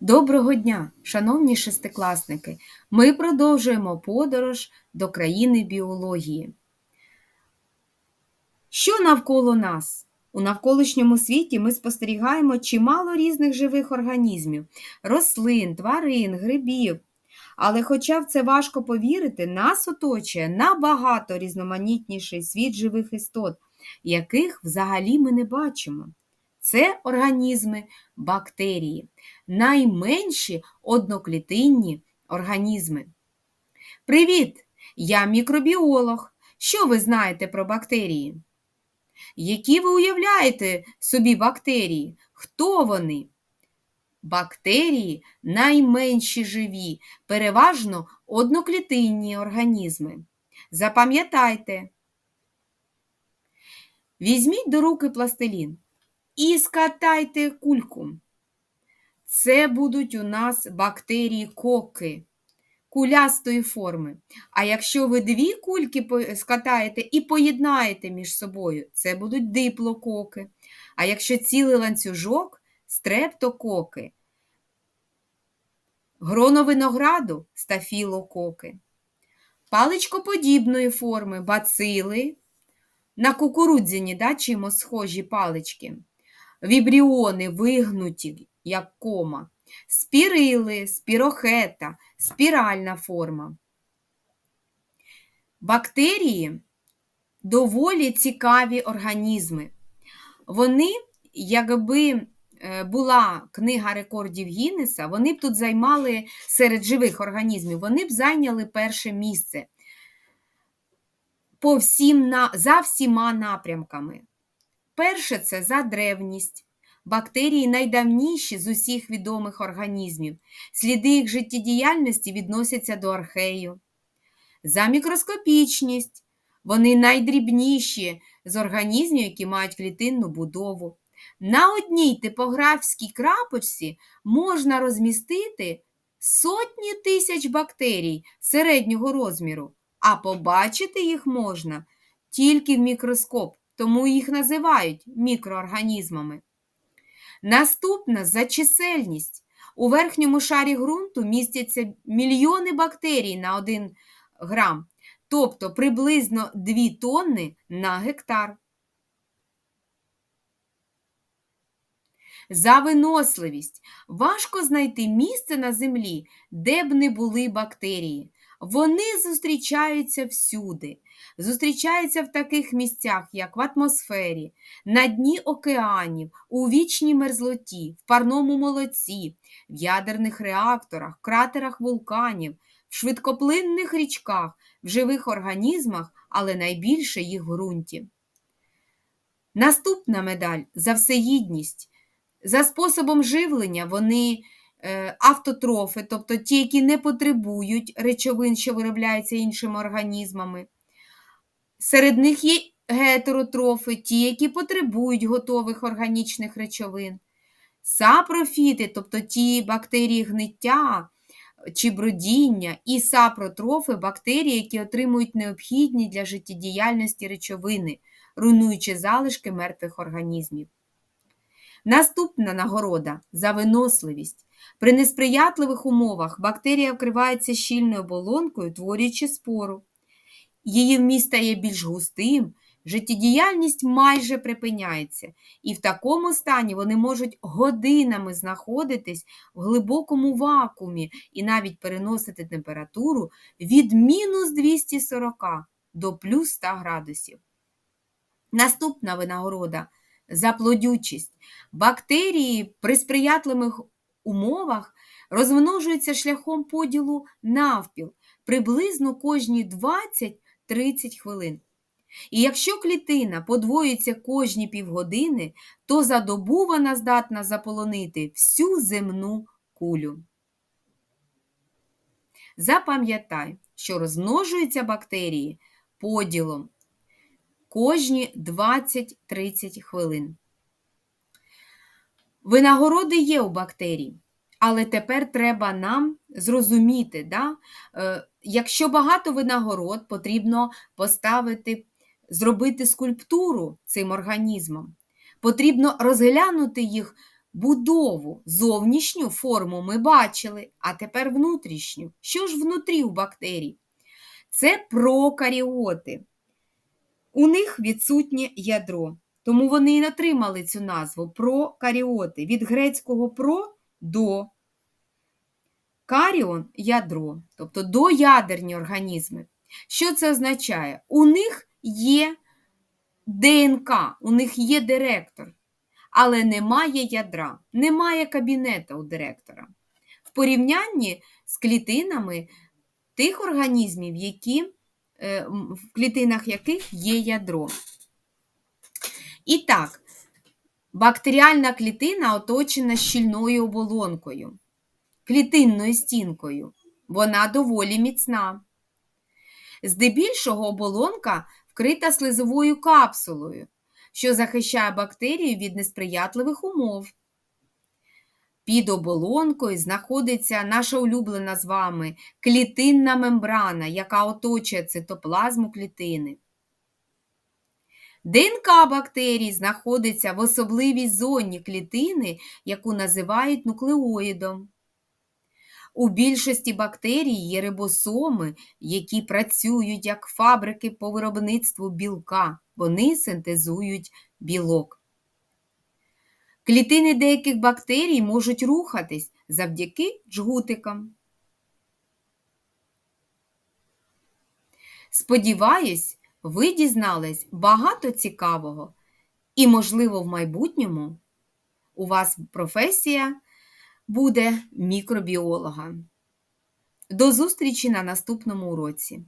Доброго дня, шановні шестикласники! Ми продовжуємо подорож до країни біології. Що навколо нас? У навколишньому світі ми спостерігаємо чимало різних живих організмів, рослин, тварин, грибів. Але, хоча в це важко повірити, нас оточує набагато різноманітніший світ живих істот, яких взагалі ми не бачимо. Це організми бактерії, найменші одноклітинні організми. Привіт! Я мікробіолог. Що ви знаєте про бактерії? Які ви уявляєте собі бактерії? Хто вони? Бактерії найменші живі, переважно одноклітинні організми. Запам'ятайте, візьміть до руки пластилін і скатайте кульку. Це будуть у нас бактерії коки кулястої форми. А якщо ви дві кульки скатаєте і поєднаєте між собою, це будуть диплококи. А якщо цілий ланцюжок стрептококи, гроно винограду стафілококи, паличкоподібної форми бацили, на кукурудзяні да, чимось схожі палички вібріони вигнуті, як кома, спірили, спірохета, спіральна форма. Бактерії доволі цікаві організми. Вони, якби е, була книга рекордів Гіннеса, вони б тут займали серед живих організмів, вони б зайняли перше місце по всім, за всіма напрямками. Перше це за древність. Бактерії найдавніші з усіх відомих організмів. Сліди їх життєдіяльності відносяться до архею. За мікроскопічність. Вони найдрібніші з організмів, які мають клітинну будову. На одній типографській крапочці можна розмістити сотні тисяч бактерій середнього розміру, а побачити їх можна тільки в мікроскоп тому їх називають мікроорганізмами. Наступна за чисельність. У верхньому шарі ґрунту містяться мільйони бактерій на 1 грам, тобто приблизно 2 тонни на гектар. За виносливість важко знайти місце на землі, де б не були бактерії. Вони зустрічаються всюди, зустрічаються в таких місцях, як в атмосфері, на дні океанів, у вічній мерзлоті, в парному молоці, в ядерних реакторах, кратерах вулканів, в швидкоплинних річках, в живих організмах, але найбільше їх в ґрунті. Наступна медаль за всеїдність. За способом живлення вони автотрофи, тобто ті, які не потребують речовин, що виробляються іншими організмами. Серед них є гетеротрофи, ті, які потребують готових органічних речовин. Сапрофіти, тобто ті бактерії гниття чи бродіння, і сапротрофи бактерії, які отримують необхідні для життєдіяльності речовини, руйнуючи залишки мертвих організмів. Наступна нагорода за виносливість. При несприятливих умовах бактерія вкривається щільною оболонкою, творюючи спору. Її вміст стає більш густим, життєдіяльність майже припиняється, і в такому стані вони можуть годинами знаходитись в глибокому вакуумі і навіть переносити температуру від мінус 240 до плюс 100 градусів. Наступна винагорода за плодючість. Бактерії при сприятливих умовах розмножуються шляхом поділу навпіл приблизно кожні 20-30 хвилин. І якщо клітина подвоюється кожні півгодини, то за добу вона здатна заполонити всю земну кулю. Запам'ятай, що розмножуються бактерії поділом кожні 20-30 хвилин. Винагороди є у бактерій, але тепер треба нам зрозуміти, да? е, якщо багато винагород, потрібно поставити, зробити скульптуру цим організмом. Потрібно розглянути їх будову, зовнішню форму ми бачили, а тепер внутрішню. Що ж внутрі у бактерій? Це прокаріоти. У них відсутнє ядро, тому вони і отримали цю назву прокаріоти. Від грецького про до каріон ядро, тобто доядерні організми. Що це означає? У них є ДНК, у них є директор, але немає ядра, немає кабінета у директора. В порівнянні з клітинами тих організмів, які, е, в клітинах яких є ядро. І так, бактеріальна клітина оточена щільною оболонкою, клітинною стінкою. Вона доволі міцна. Здебільшого оболонка вкрита слизовою капсулою, що захищає бактерію від несприятливих умов. Під оболонкою знаходиться наша улюблена з вами клітинна мембрана, яка оточує цитоплазму клітини. ДНК бактерій знаходиться в особливій зоні клітини, яку називають нуклеоїдом. У більшості бактерій є рибосоми, які працюють як фабрики по виробництву білка. Вони синтезують білок. Клітини деяких бактерій можуть рухатись завдяки джгутикам. Сподіваюсь, ви дізнались багато цікавого, і, можливо, в майбутньому у вас професія буде мікробіолога. До зустрічі на наступному уроці!